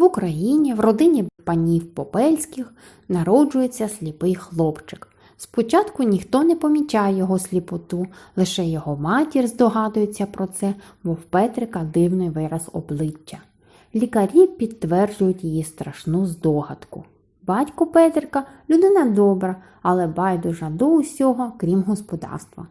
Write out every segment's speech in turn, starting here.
В Україні в родині панів Попельських народжується сліпий хлопчик. Спочатку ніхто не помічає його сліпоту, лише його матір здогадується про це, бо в Петрика дивний вираз обличчя. Лікарі підтверджують її страшну здогадку. Батько Петрика людина добра, але байдужа до усього, крім господарства.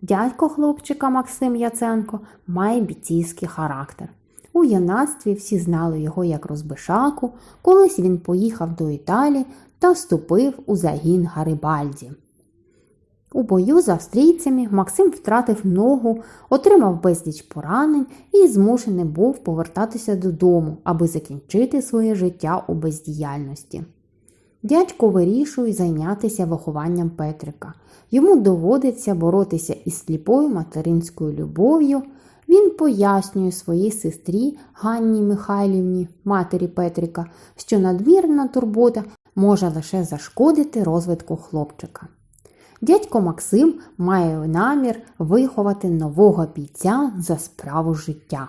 Дядько хлопчика Максим Яценко має бійцівський характер. У юнацтві всі знали його як розбишаку, колись він поїхав до Італії та вступив у загін Гарибальді. У бою з австрійцями Максим втратив ногу, отримав безліч поранень і змушений був повертатися додому, аби закінчити своє життя у бездіяльності. Дядько вирішує зайнятися вихованням Петрика. Йому доводиться боротися із сліпою материнською любов'ю. Він пояснює своїй сестрі Ганні Михайлівні, матері Петрика, що надмірна турбота може лише зашкодити розвитку хлопчика. Дядько Максим має намір виховати нового бійця за справу життя.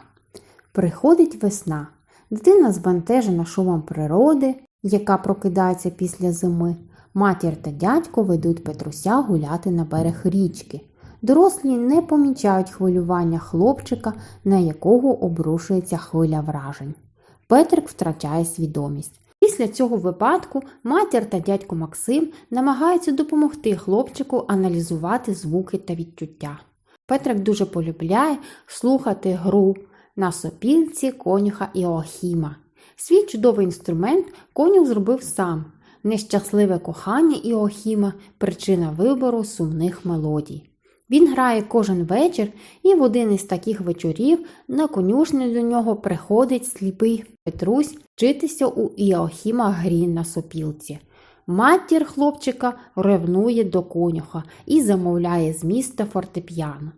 Приходить весна. Дитина збентежена шумом природи, яка прокидається після зими. Матір та дядько ведуть Петруся гуляти на берег річки. Дорослі не помічають хвилювання хлопчика, на якого обрушується хвиля вражень. Петрик втрачає свідомість. Після цього випадку матір та дядько Максим намагаються допомогти хлопчику аналізувати звуки та відчуття. Петрик дуже полюбляє слухати гру на сопілці, конюха і Оахіма. Свій чудовий інструмент конюх зробив сам. Нещасливе кохання Іохіма – причина вибору сумних мелодій. Він грає кожен вечір, і в один із таких вечорів на конюшню до нього приходить сліпий Петрусь вчитися у Іохіма грі на сопілці. Матір хлопчика ревнує до конюха і замовляє з міста фортепіано.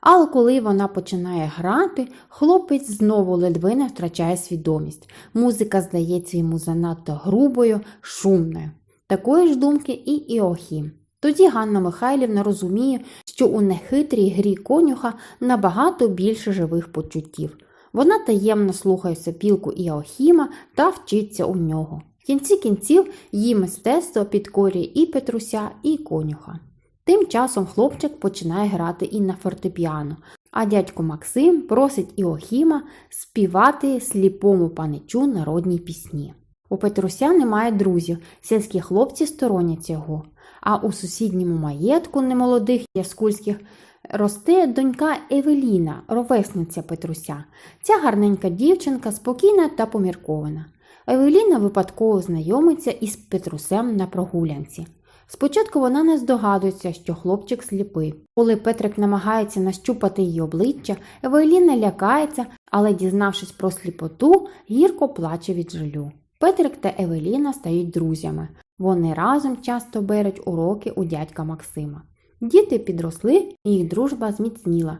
Але коли вона починає грати, хлопець знову ледве не втрачає свідомість. Музика здається йому занадто грубою, шумною. Такої ж думки і Іохім. Тоді Ганна Михайлівна розуміє, що у нехитрій грі конюха набагато більше живих почуттів. Вона таємно слухає сопілку Іохіма та вчиться у нього. В кінці кінців її мистецтво підкорює і Петруся, і конюха. Тим часом хлопчик починає грати і на фортепіано, а дядько Максим просить Іохіма співати сліпому паничу народні пісні. У Петруся немає друзів, сільські хлопці стороняться його, а у сусідньому маєтку немолодих яскульських росте донька Евеліна, ровесниця Петруся. Ця гарненька дівчинка спокійна та поміркована. Евеліна випадково знайомиться із Петрусем на прогулянці. Спочатку вона не здогадується, що хлопчик сліпий. Коли Петрик намагається нащупати її обличчя, Евеліна лякається, але, дізнавшись про сліпоту, гірко плаче від жалю. Петрик та Евеліна стають друзями. Вони разом часто беруть уроки у дядька Максима. Діти підросли, і їх дружба зміцніла.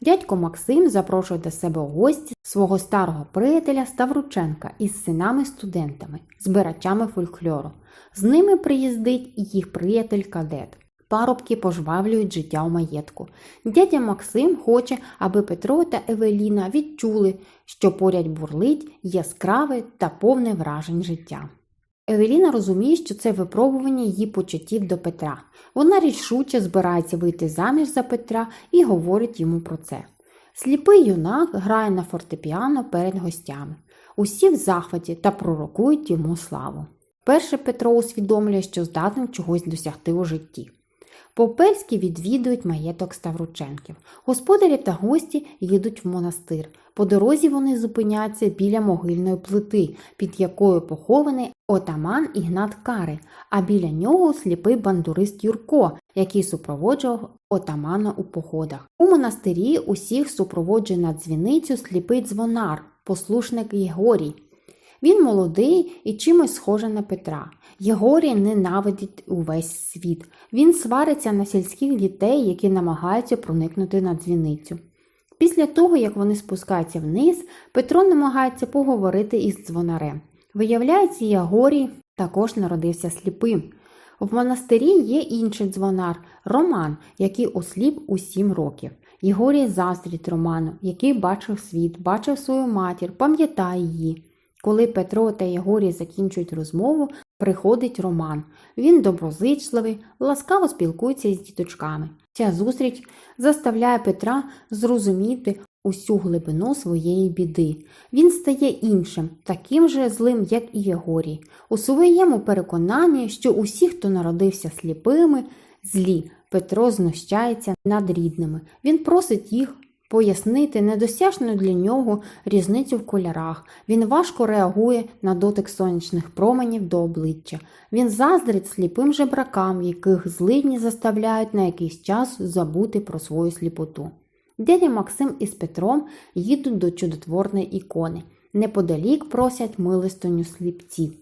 Дядько Максим запрошує до себе у гості свого старого приятеля Ставрученка із синами-студентами, збирачами фольклору. З ними приїздить їх приятель кадет. Парубки пожвавлюють життя у маєтку. Дядя Максим хоче, аби Петро та Евеліна відчули, що поряд бурлить яскраве та повне вражень життя. Евеліна розуміє, що це випробування її почуттів до Петра. Вона рішуче збирається вийти заміж за Петра і говорить йому про це. Сліпий юнак грає на фортепіано перед гостями. Усі в захваті та пророкують йому славу. Перше Петро усвідомлює, що здатен чогось досягти у житті. Попельські відвідують маєток Ставрученків. Господарі та гості їдуть в монастир. По дорозі вони зупиняються біля могильної плити, під якою похований отаман Ігнат Кари, а біля нього сліпий бандурист Юрко, який супроводжував отамана у походах. У монастирі усіх супроводжує на дзвіницю сліпий дзвонар, послушник Єгорій. Він молодий і чимось схожий на Петра. Єгорій ненавидить увесь світ. Він свариться на сільських дітей, які намагаються проникнути на дзвіницю. Після того, як вони спускаються вниз, Петро намагається поговорити із дзвонарем. Виявляється, Єгорій також народився сліпим. В монастирі є інший дзвонар Роман, який осліп у сім років. Єгорій заздрить Роману, який бачив світ, бачив свою матір, пам'ятає її. Коли Петро та Єгорій закінчують розмову, приходить Роман. Він доброзичливий, ласкаво спілкується із діточками. Ця зустріч заставляє Петра зрозуміти усю глибину своєї біди. Він стає іншим, таким же злим, як і Єгорій. У своєму переконанні, що усі, хто народився сліпими, злі. Петро знущається над рідними. Він просить їх пояснити недосяжну для нього різницю в кольорах. Він важко реагує на дотик сонячних променів до обличчя. Він заздрить сліпим жебракам, яких злидні заставляють на якийсь час забути про свою сліпоту. Дядя Максим із Петром їдуть до чудотворної ікони. Неподалік просять милостиню сліпці.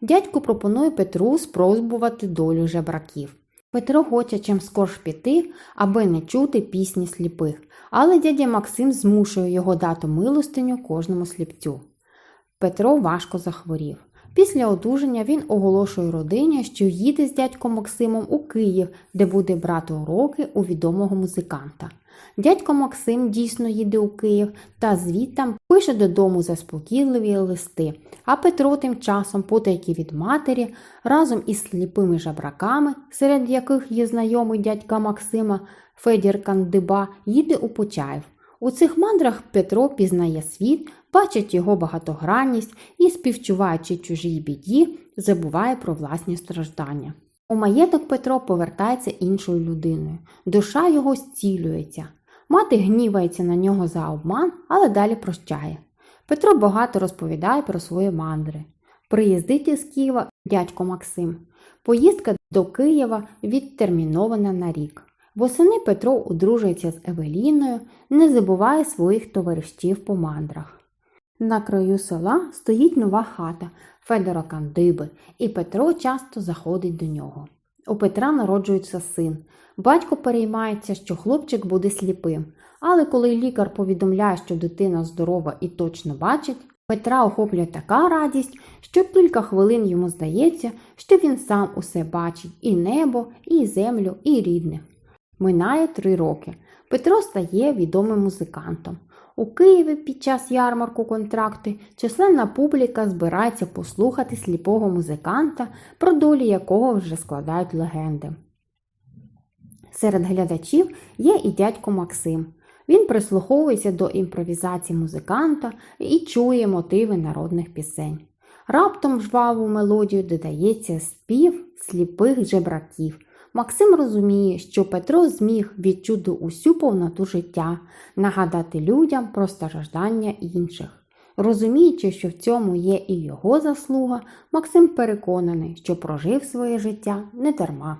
Дядько пропонує Петру спробувати долю жебраків. Петро хоче чим скорш піти, аби не чути пісні сліпих, але дядя Максим змушує його дати милостиню кожному сліпцю. Петро важко захворів. Після одужання він оголошує родині, що їде з дядьком Максимом у Київ, де буде брати уроки у відомого музиканта. Дядько Максим дійсно їде у Київ та звідтам пише додому заспокійливі листи, а Петро тим часом, потайки від матері, разом із сліпими жабраками, серед яких є знайомий дядька Максима Федір Кандиба, їде у Почаїв. У цих мандрах Петро пізнає світ, бачить його багатогранність і, співчуваючи чужій біді, забуває про власні страждання. У маєток Петро повертається іншою людиною. Душа його зцілюється. Мати гнівається на нього за обман, але далі прощає. Петро багато розповідає про свої мандри. Приїздить із Києва дядько Максим. Поїздка до Києва відтермінована на рік. Восени Петро одружується з Евеліною, не забуває своїх товаришів по мандрах. На краю села стоїть нова хата Федора Кандиби, і Петро часто заходить до нього. У Петра народжується син. Батько переймається, що хлопчик буде сліпим, але коли лікар повідомляє, що дитина здорова і точно бачить, Петра охоплює така радість, що кілька хвилин йому здається, що він сам усе бачить і небо, і землю, і рідних. Минає три роки. Петро стає відомим музикантом. У Києві під час ярмарку контракти численна публіка збирається послухати сліпого музиканта, про долі якого вже складають легенди. Серед глядачів є і дядько Максим. Він прислуховується до імпровізації музиканта і чує мотиви народних пісень. Раптом жваву мелодію додається спів сліпих жебраків. Максим розуміє, що Петро зміг відчути усю повноту життя, нагадати людям про страждання інших. Розуміючи, що в цьому є і його заслуга, Максим переконаний, що прожив своє життя не дарма.